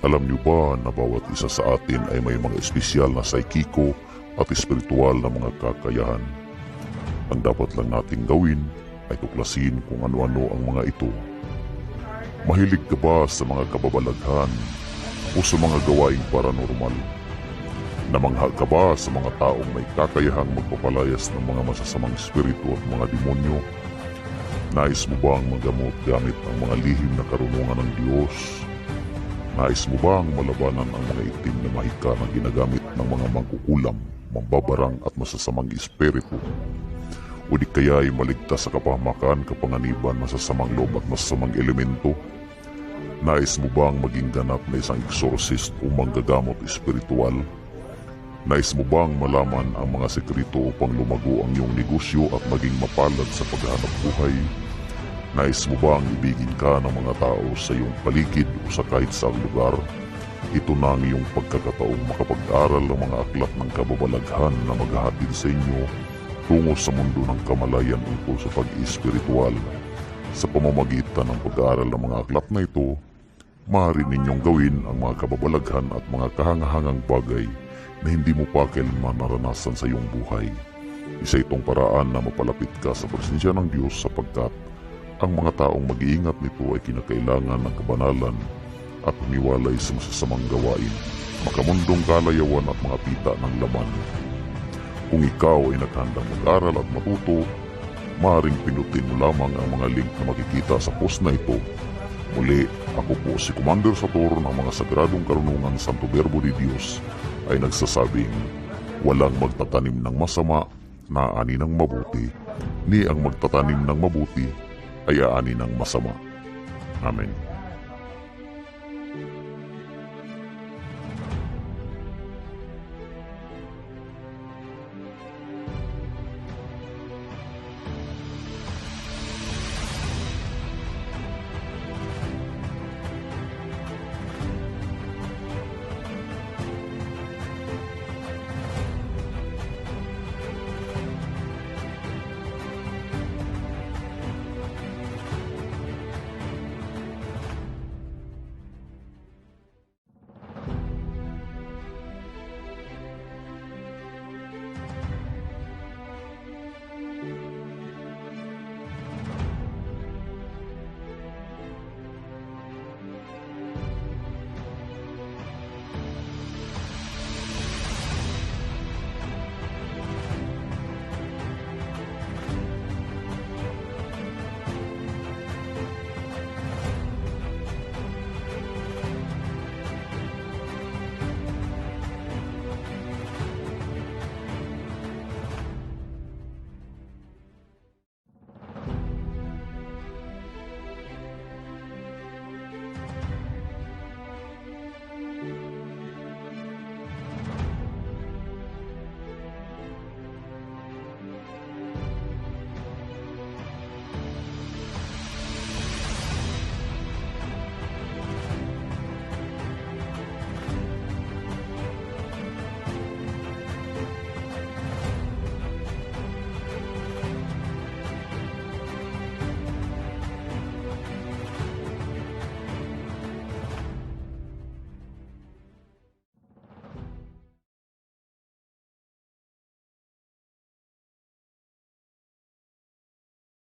Alam niyo ba na bawat isa sa atin ay may mga espesyal na psychico at espiritual na mga kakayahan? Ang dapat lang nating gawin ay tuklasin kung ano-ano ang mga ito. Mahilig ka ba sa mga kababalaghan o sa mga gawaing paranormal? Namangha ka ba sa mga taong may kakayahang magpapalayas ng mga masasamang espiritu at mga demonyo? Nais mo ba ang magamot gamit ang mga lihim na karunungan ng Diyos? Nais mo ba ang malabanan ang mga itim na mahika na ginagamit ng mga mangkukulam, mambabarang at masasamang espiritu? O di kaya ay maligtas sa kapahamakan, kapanganiban, masasamang loob at masasamang elemento? Nais mo ba ang maging ganap na isang exorcist o manggagamot espiritual? Nais mo bang malaman ang mga sekreto upang lumago ang iyong negosyo at maging mapalad sa paghahanap buhay? Nais mo bang ibigin ka ng mga tao sa iyong paligid o sa kahit saang lugar? Ito na ang iyong pagkakataong makapag-aral ng mga aklat ng kababalaghan na maghahatid sa inyo tungo sa mundo ng kamalayan tungkol sa pag-espiritual. Sa pamamagitan ng pag-aaral ng mga aklat na ito, maaari ninyong gawin ang mga kababalaghan at mga kahangahangang bagay na hindi mo pa kailanman naranasan sa iyong buhay. Isa itong paraan na mapalapit ka sa presensya ng Diyos sapagkat ang mga taong mag-iingat nito ay kinakailangan ng kabanalan at humiwalay sa masasamang gawain, makamundong kalayawan at mga pita ng laman. Kung ikaw ay naghandang mag-aral at matuto, maaaring pinutin mo lamang ang mga link na makikita sa post na ito. Muli, ako po si Commander Sator ng mga Sagradong Karunungan Santo Verbo de Dios ay nagsasabing walang magtatanim ng masama na ani ng mabuti, ni ang magtatanim ng mabuti ay aani ng masama. Amen.